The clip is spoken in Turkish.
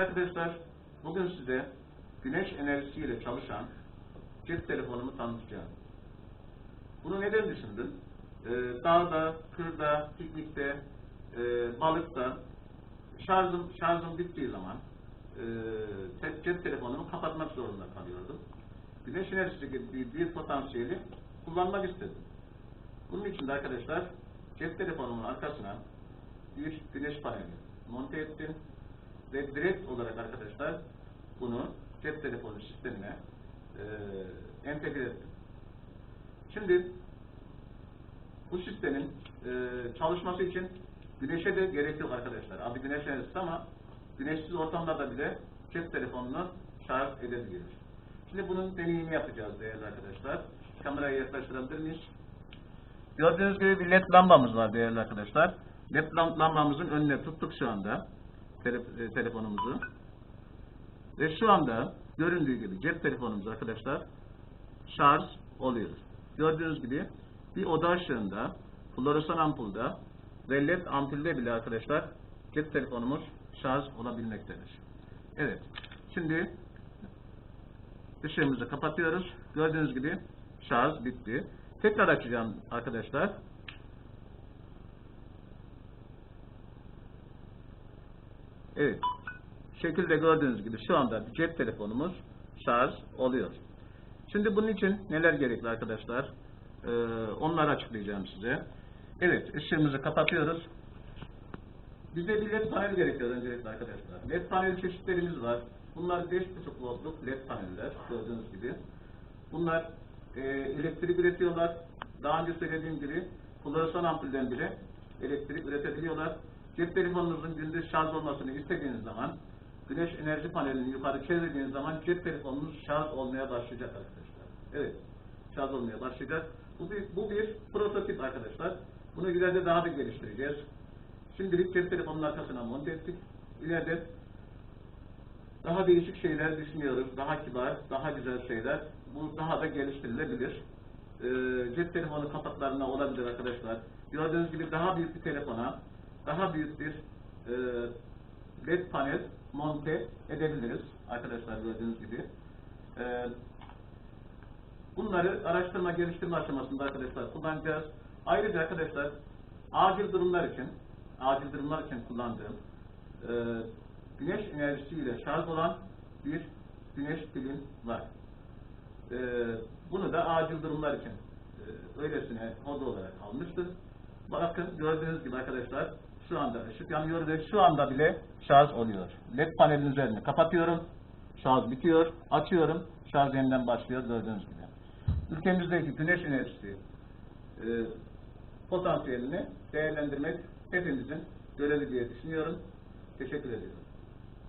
Arkadaşlar bugün size güneş enerjisiyle çalışan cep telefonumu tanıtacağım. Bunu neden düşündüm? Ee, dağda, kırda, piknikte, e, balıkta şarjım, şarjım bittiği zaman e, cep telefonumu kapatmak zorunda kalıyordum. Güneş enerjisi gibi bir, bir potansiyeli kullanmak istedim. Bunun için de arkadaşlar cep telefonumun arkasına bir güneş paneli monte ettim ve direkt olarak arkadaşlar bunu cep telefonu sistemine e, entegre ettim. Şimdi bu sistemin e, çalışması için güneşe de gerek yok arkadaşlar. Adı güneş enerjisi ama güneşsiz ortamlarda bile cep telefonunu şarj edebiliyor. Şimdi bunun deneyimi yapacağız değerli arkadaşlar. Kamerayı yaklaştırabilir? Gördüğünüz gibi bir led lambamız var değerli arkadaşlar. Led lam- lambamızın önüne tuttuk şu anda tele- e, telefonumuzu. Ve şu anda göründüğü gibi cep telefonumuz arkadaşlar şarj oluyor. Gördüğünüz gibi bir oda ışığında, floresan ampulda ve led ampulde bile arkadaşlar cep telefonumuz şarj olabilmektedir. Evet. Şimdi ışığımızı kapatıyoruz. Gördüğünüz gibi şarj bitti. Tekrar açacağım arkadaşlar. Evet. Şekilde gördüğünüz gibi şu anda cep telefonumuz şarj oluyor. Şimdi bunun için neler gerekli arkadaşlar? Ee, onları açıklayacağım size. Evet, ışığımızı kapatıyoruz. Bize bir led panel gerekiyor öncelikle arkadaşlar. Led panel çeşitlerimiz var. Bunlar 5.5 voltluk led paneller gördüğünüz gibi. Bunlar e, elektrik üretiyorlar. Daha önce söylediğim gibi floresan ampulden bile elektrik üretebiliyorlar. Cep telefonunuzun gündüz şarj olmasını istediğiniz zaman güneş enerji panelini yukarı çevirdiğiniz zaman cep telefonunuz şarj olmaya başlayacak arkadaşlar. Evet, şarj olmaya başlayacak. Bu bir, bu bir prototip arkadaşlar. Bunu ileride daha da geliştireceğiz. Şimdilik cep telefonunun arkasına monte ettik. İleride daha değişik şeyler düşünüyoruz. Daha kibar, daha güzel şeyler. Bu daha da geliştirilebilir. Ee, cep telefonu kapaklarına olabilir arkadaşlar. Gördüğünüz gibi daha büyük bir telefona, daha büyük bir e, led panel monte edebiliriz. Arkadaşlar gördüğünüz gibi. Ee, bunları araştırma geliştirme aşamasında arkadaşlar kullanacağız. Ayrıca arkadaşlar acil durumlar için acil durumlar için kullandığım e, güneş enerjisiyle şarj olan bir güneş pilim var. E, bunu da acil durumlar için e, öylesine hobi olarak almıştım. Bakın gördüğünüz gibi arkadaşlar şu anda ışık yanıyor ve şu anda bile şarj oluyor. LED panelin üzerine kapatıyorum. Şarj bitiyor. Açıyorum. Şarj yeniden başlıyor gördüğünüz gibi. Ülkemizdeki güneş enerjisi e, potansiyelini değerlendirmek hepimizin görevi diye düşünüyorum. Teşekkür ediyorum.